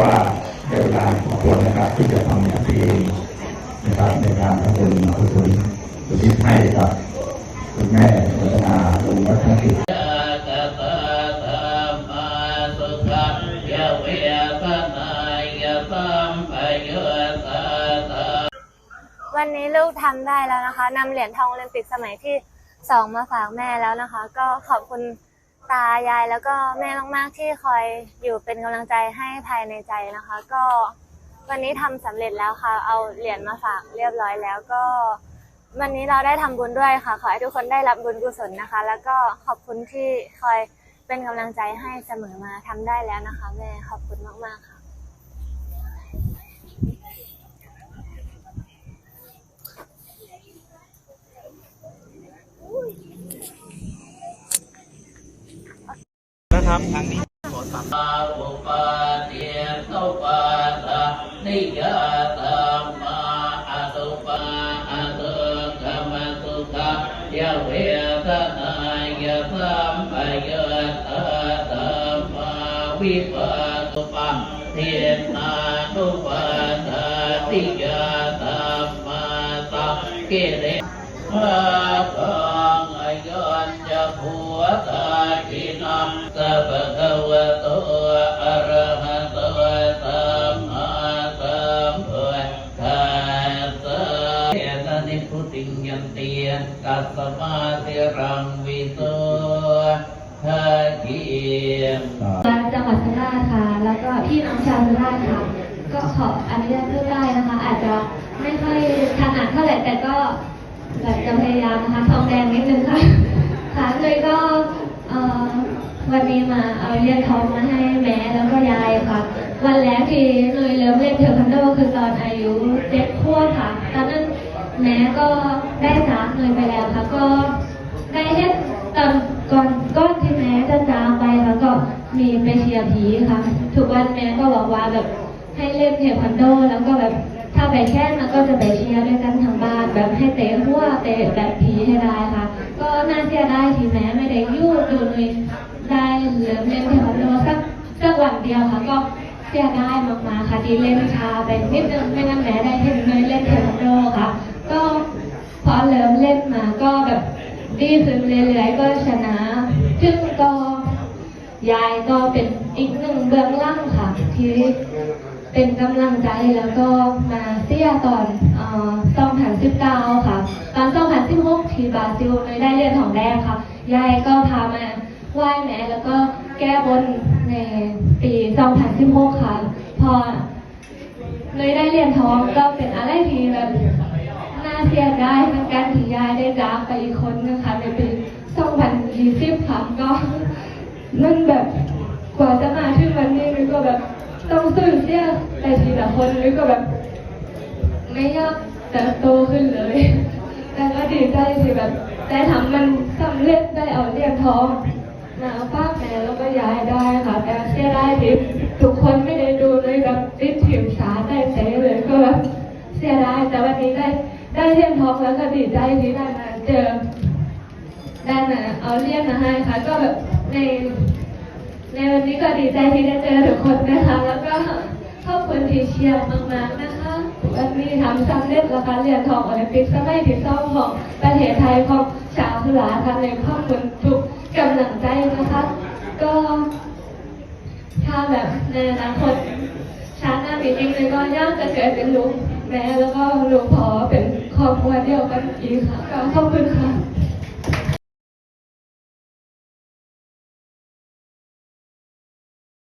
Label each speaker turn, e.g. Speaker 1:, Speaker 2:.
Speaker 1: ว่า
Speaker 2: เป็นเวลาของควรนะครับ ที่จะทำอย่างที่นะครับในการทำบุญกุศลอุทิศให้กับคุณแม่รัตนาลุงวัฒนกิจ
Speaker 1: ยะตตาธัมมาสุขังยะเวทนายะสัมปยุตตาตา
Speaker 3: วันนี้ลูกทำได้แล้วนะคะนำเหรียญทองโอลิมปิกสมัยที่สองมาฝากแม่แล้วนะคะ ก็ขอบคุณ ตายายแล้วก็แม่มากๆที่คอยอยู่เป็นกำลังใจให้ภายในใจนะคะ ก็วันนี้ทำสำเร็จแล้วค่ะ เอาเหรียญมาฝากเรียบร้อยแล้วก็ วันนี้เราได้ทำบุญด้วยค่ะ ขอให้ทุกคนได้รับบุญกุศลนะคะ แล้วก็ขอบคุณที่คอยเป็นกำลังใจให้เสมอมาทำได้แล้วนะคะแม่ขอบคุณมากๆค่ะ
Speaker 4: นะครับทางนี้
Speaker 1: ปาอุปาเตียตปาตานิยาตามาอตุปาอตุกรรมสุขยะเวทนายะสัมปยตาตามาวิปัสสุปังเทียนานุปาทาติยินังสัพพะวะโตอะระหะโตสัมมาสัมพุทธัสสะเยนะนิพุติยันเตียกัสสมาสิรังวิโสทะเกียม
Speaker 5: จังหวัดสุราษฎร์ค่ะ แล้วก็พี่น้องชาวสุราษฎร์ค่ะ ก็ขออนุญาตพูดได้นะคะ อาจจะไม่ค่อยถนัดเท่าไหร่แต่ก็แบบจะพยายามนะคะทองแดงนิดนึงค่ะค่ะ วันนี้มาเอาเหรียญทองมาให้แม่แล้วก็ยายค่ะ วันแรกที่เลยเริ่มเล่นเทควันโดคือตอนอายุเจ็ดขวบค่ะ ตอนนั้นแม่ก็ได้จากเลยไปแล้วค่ะ ก็ได้เฮ็ดตอนก่อนก้อนที่แม่จะจางไปแล้วก็มีไปเชียร์ผีค่ะ ทุกวันแม่ก็บอกว่าแบบให้เล่นเทควันโดแล้วก็แบบถ้าไปแค่นั้นก็จะไปเชียร์ด้วยกันทางบ้านแบบให้เตะหัวเตะแบบผีให้ได้ค่ะ ก็น่าเสียดายที่แม่ไม่ได้อยู่ดูหน่ย เหลือเล่นเทควันโดสักสักวันเดียวค่ะก็เสียดายมากๆค่ะที่เล่นชาไปนิดนึงไม่งั้นแม่ได้เห็นเลยเล่นเทควันโดค่ะ ก็พอเริ่มเล่นมาก็แบบดีขึ้นเรื่อยๆก็ชนะซึ่งก็ยายก็เป็นอีกหนึ่งเบื้องล่างค่ะที่เป็นกำลังใจแล้วก็มาเสียตอนอ2019 ค่ะ ตอน2016ที่บราซิลเลยได้เหรียญทองแดงค่ะ ยายก็พามาไหว้แม่แล้วก็ แก้บนในปี2016ค่ะ พอเลยได้เหรียญทองก็เป็นอะไรที่แบบน่าเสียดายเหมือนกันที่ยายได้จากไปอีกคนนะคะในปี2020ค่ะก็มันแบบกว่าจะมาถึงวันนี้นึกก็แบบต้องสูญเสียไปทีละคนนึกก็แบบ ไม่ยากแต่โตขึ้นเลยแต่ก็ดีใจที่แบบได้ทำมันสำเร็จได้เอาเรียญทอง แล้ได้ค่ะแต่เสียดายที่ทุกคนไม่ได้ดูเลยแบบติดถิมสาได้เซ่เลยก็แบบเสียดายแต่วันนี้ได้ได้เหรียญทองแล้วก็ดีใจที่ได้มาเจอได้มาเอาเรียญมาให้ค่ะ ก็แบบในในวันนี้ก็ดีใจที่ได้เจอทุกคนนะคะ แล้วก็ขอบคุณที่เชียร์มากๆนะคะวันนี้ทำสำเร็จแล้วค่ะเหรียญทองโอลิมปิกสมัยที่สองของประเทศไทยของชาวสุราษฎร์ค่ะเลยขอบคุณทุกกำลังใจนะคะ ก็ถ้าแบบในอนาคตชาติหน้าปีจริงเลยก็ย่างจะเกิดเป็นลูกแม่แล้วก็ลูกพอเป็นครอบครัวเดียวกันอีกค่ะก็ขอบคุณค่ะ